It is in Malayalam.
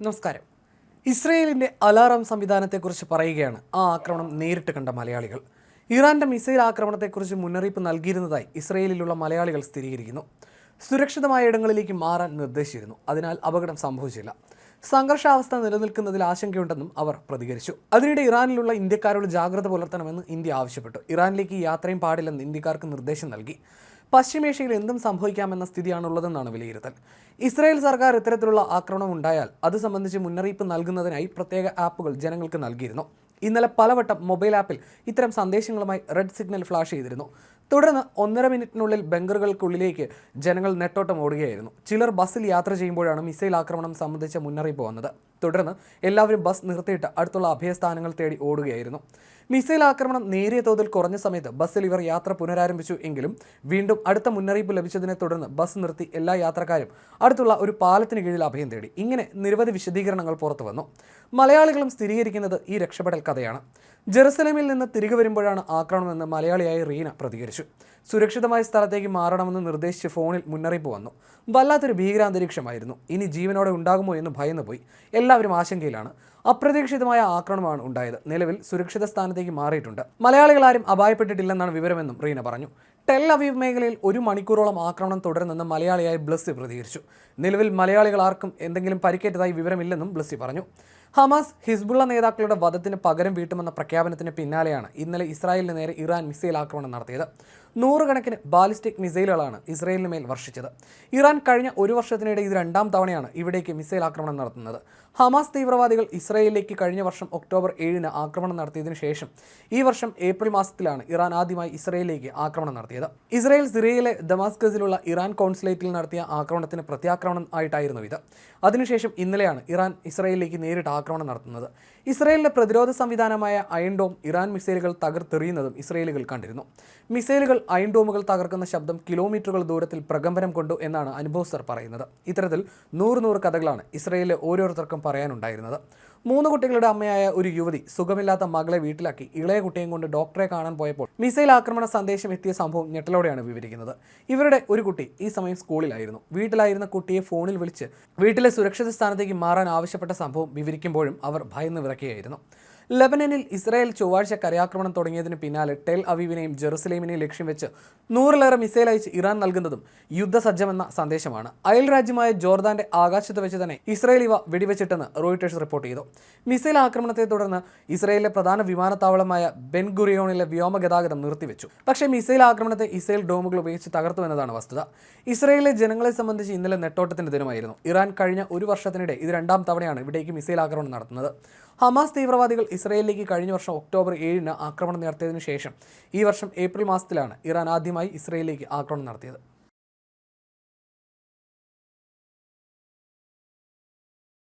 നമസ്കാരം. ഇസ്രയേലിന്റെ അലാറം സംവിധാനത്തെക്കുറിച്ച് പറയുകയാണ് ആ ആക്രമണം നേരിട്ട് കണ്ട മലയാളികൾ. ഇറാന്റെ മിസൈൽ ആക്രമണത്തെക്കുറിച്ച് മുന്നറിയിപ്പ് നൽകിയിരുന്നതായി ഇസ്രയേലിലുള്ള മലയാളികൾ സ്ഥിരീകരിക്കുന്നു. സുരക്ഷിതമായ ഇടങ്ങളിലേക്ക് മാറാൻ നിർദ്ദേശിച്ചിരുന്നു. അതിനാൽ അപകടം സംഭവിച്ചില്ല. സംഘർഷാവസ്ഥ നിലനിൽക്കുന്നതിൽ ആശങ്കയുണ്ടെന്നും അവർ പ്രതികരിച്ചു. അതിനിടെ ഇറാനിലുള്ള ഇന്ത്യക്കാരോട് ജാഗ്രത പുലർത്തണമെന്ന് ഇന്ത്യ ആവശ്യപ്പെട്ടു. ഇറാനിലേക്ക് യാത്രയും പാടില്ലെന്ന് ഇന്ത്യക്കാർക്ക് നിർദ്ദേശം നൽകി. പശ്ചിമേഷ്യയിൽ എന്തും സംഭവിക്കാമെന്ന സ്ഥിതിയാണുള്ളതെന്നാണ് വിലയിരുത്തൽ. ഇസ്രായേൽ സർക്കാർ ഇത്തരത്തിലുള്ള ആക്രമണം ഉണ്ടായാൽ അത് സംബന്ധിച്ച് മുന്നറിയിപ്പ് നൽകുന്നതിനായി പ്രത്യേക ആപ്പുകൾ ജനങ്ങൾക്ക് നൽകിയിരുന്നു. ഇന്നലെ പലവട്ടം മൊബൈൽ ആപ്പിൽ ഇത്തരം സന്ദേശങ്ങളുമായി റെഡ് സിഗ്നൽ ഫ്ലാഷ് ചെയ്തിരുന്നു. തുടർന്ന് ഒന്നര മിനിറ്റിനുള്ളിൽ ബങ്കറുകൾക്കുള്ളിലേക്ക് ജനങ്ങൾ നെട്ടോട്ടം ഓടുകയായിരുന്നു. ചിലർ ബസ്സിൽ യാത്ര ചെയ്യുമ്പോഴാണ് മിസൈൽ ആക്രമണം സംബന്ധിച്ച മുന്നറിയിപ്പ് വന്നത്. തുടർന്ന് എല്ലാവരും ബസ് നിർത്തിയിട്ട് അടുത്തുള്ള അഭയസ്ഥാനങ്ങൾ തേടി ഓടുകയായിരുന്നു. മിസൈൽ ആക്രമണം നേരിയ തോതിൽ കുറഞ്ഞ സമയത്ത് ബസ്സിൽ ഇവർ യാത്ര പുനരാരംഭിച്ചു എങ്കിലും വീണ്ടും അടുത്ത മുന്നറിയിപ്പ് ലഭിച്ചതിനെ തുടർന്ന് ബസ് നിർത്തി എല്ലാ യാത്രക്കാരും അടുത്തുള്ള ഒരു പാലത്തിന് കീഴിൽ അഭയം തേടി. ഇങ്ങനെ നിരവധി വിശദീകരണങ്ങൾ പുറത്തു വന്നു. മലയാളികളും സ്ഥിരീകരിക്കുന്നത് ഈ രക്ഷപ്പെടൽ കഥയാണ്. ജെറുസലേമിൽ നിന്ന് തിരികെ വരുമ്പോഴാണ് ആക്രമണമെന്ന് മലയാളിയായ റീന പ്രതികരിച്ചു. സുരക്ഷിതമായ സ്ഥലത്തേക്ക് മാറണമെന്ന് നിർദ്ദേശിച്ച് ഫോണിൽ മുന്നറിയിപ്പ് വന്നു. വല്ലാത്തൊരു ഭീകരാന്തരീക്ഷമായിരുന്നു. ഇനി ജീവനോടെ ഉണ്ടാകുമോ എന്ന് ഭയന്നുപോയി. എല്ലാവരും ആശങ്കയിലാണ്. അപ്രതീക്ഷിതമായ ആക്രമണമാണ് ഉണ്ടായത്. നിലവിൽ സുരക്ഷിത സ്ഥാനത്തേക്ക് മാറിയിട്ടുണ്ട്. മലയാളികൾ ആരും അപായപ്പെട്ടിട്ടില്ലെന്നാണ് വിവരമെന്നും റീന പറഞ്ഞു. ടെൽ അവീവ് മേഖലയിൽ ഒരു മണിക്കൂറോളം ആക്രമണം തുടരുന്നെന്ന് മലയാളിയായ ബ്ലസ്സി പ്രതികരിച്ചു. നിലവിൽ മലയാളികൾ ആർക്കും എന്തെങ്കിലും പരിക്കേറ്റതായി വിവരമില്ലെന്നും ബ്ലസ്സി പറഞ്ഞു. ഹമാസ് ഹിസ്ബുള്ള നേതാക്കളുടെ വധത്തിന് പകരം വീട്ടുമെന്ന പ്രഖ്യാപനത്തിന് പിന്നാലെയാണ് ഇന്നലെ ഇസ്രായേലിന് നേരെ ഇറാൻ മിസൈൽ ആക്രമണം നടത്തിയത്. നൂറുകണക്കിന് ബാലിസ്റ്റിക് മിസൈലുകളാണ് ഇസ്രായേലിന് മേൽ വർഷിച്ചത്. ഇറാൻ കഴിഞ്ഞ ഒരു വർഷത്തിനിടെ ഇത് രണ്ടാം തവണയാണ് ഇവിടേക്ക് മിസൈൽ ആക്രമണം നടത്തുന്നത്. ഹമാസ് തീവ്രവാദികൾ ഇസ്രായേലിലേക്ക് കഴിഞ്ഞ വർഷം ഒക്ടോബർ ഏഴിന് ആക്രമണം നടത്തിയതിനു ശേഷം ഈ വർഷം ഏപ്രിൽ മാസത്തിലാണ് ഇറാൻ ആദ്യമായി ഇസ്രായേലിലേക്ക് ആക്രമണം നടത്തിയത്. ഇസ്രായേൽ സിറിയയിലെ ദമാസ്കസിലുള്ള ഇറാൻ കോൺസുലേറ്റിൽ നടത്തിയ ആക്രമണത്തിന് പ്രത്യാക്രമണം ആയിട്ടായിരുന്നു ഇത്. അതിനുശേഷം ഇന്നലെയാണ് ഇറാൻ ഇസ്രായേലിലേക്ക് നേരിട്ട് ആക്രമണം നടത്തുന്നത്. ഇസ്രയേലിന്റെ പ്രതിരോധ സംവിധാനമായ അയൺഡോം ഇറാൻ മിസൈലുകൾ തകർത്തെറിയുന്നതും ഇസ്രയേലുകൾ കണ്ടിരുന്നു. മിസൈലുകൾ അയൺഡോമുകൾ തകർക്കുന്ന ശബ്ദം കിലോമീറ്ററുകൾ ദൂരത്തിൽ പ്രകമ്പനം കൊണ്ടു എന്നാണ് അനുഭവസ്ഥർ പറയുന്നത്. ഇത്തരത്തിൽ നൂറ് നൂറ് കഥകളാണ് ഇസ്രയേലിലെ ഓരോരുത്തർക്കും പറയാനുണ്ടായിരുന്നത്. മൂന്ന് കുട്ടികളുടെ അമ്മയായ ഒരു യുവതി സുഖമില്ലാത്ത മകളെ വീട്ടിലാക്കി. ഇളയ കുട്ടിയും കൊണ്ട് ഡോക്ടറെ കാണാൻ പോയപ്പോൾ മിസൈൽ ആക്രമണ സന്ദേശം എത്തിയ സംഭവം ഞെട്ടലോടെയാണ് വിവരിക്കുന്നത്. ഇവരുടെ ഒരു കുട്ടി ഈ സമയം സ്കൂളിലായിരുന്നു. വീട്ടിലായിരുന്ന കുട്ടിയെ ഫോണിൽ വിളിച്ച് വീട്ടിലെ സുരക്ഷിത സ്ഥാനത്തേക്ക് മാറാൻ ആവശ്യപ്പെട്ട സംഭവം വിവരിക്കുമ്പോഴും അവർ ഭയന്ന് വിറക്കുകയായിരുന്നു ലബനനിൽ ഇസ്രായേൽ ചൊവ്വാഴ്ച കരയാക്രമണം തുടങ്ങിയതിന് പിന്നാലെ ടെൽ അവീവിനെയും ജെറുസലേമിനെയും ലക്ഷ്യം വെച്ച് നൂറിലേറെ മിസൈൽ അയച്ച് ഇറാൻ നൽകുന്നതും യുദ്ധസജ്ജമെന്ന സന്ദേശമാണ്. അയൽ രാജ്യമായ ജോർദാന്റെ ആകാശത്ത് വെച്ച് തന്നെ ഇസ്രായേൽ ഇവ വെടിവെച്ചിട്ടെന്ന് റോയിട്ടേഴ്സ് റിപ്പോർട്ട് ചെയ്തു. മിസൈൽ ആക്രമണത്തെ തുടർന്ന് ഇസ്രായേലിലെ പ്രധാന വിമാനത്താവളമായ ബെൻഗുറിയോണിലെ വ്യോമ ഗതാഗതം നിർത്തിവെച്ചു. പക്ഷേ മിസൈൽ ആക്രമണത്തെ ഇസ്രായേൽ ഡോമുകൾ ഉപയോഗിച്ച് തകർത്തു എന്നതാണ് വസ്തുത. ഇസ്രായേലിലെ ജനങ്ങളെ സംബന്ധിച്ച് ഇന്നലെ നെട്ടോട്ടത്തിന്റെ ദിനമായിരുന്നു. ഇറാൻ കഴിഞ്ഞ ഒരു വർഷത്തിനിടെ ഇത് രണ്ടാം തവണയാണ് ഇവിടേക്ക് മിസൈൽ ആക്രമണം നടത്തുന്നത്. ഹമാസ് തീവ്രവാദികൾ ഇസ്രയേലിലേക്ക് കഴിഞ്ഞ വർഷം ഒക്ടോബർ ഏഴിന് ആക്രമണം നടത്തിയതിനു ശേഷം ഈ വർഷം ഏപ്രിൽ മാസത്തിലാണ് ഇറാൻ ആദ്യമായി ഇസ്രയേലിലേക്ക് ആക്രമണം നടത്തിയത്.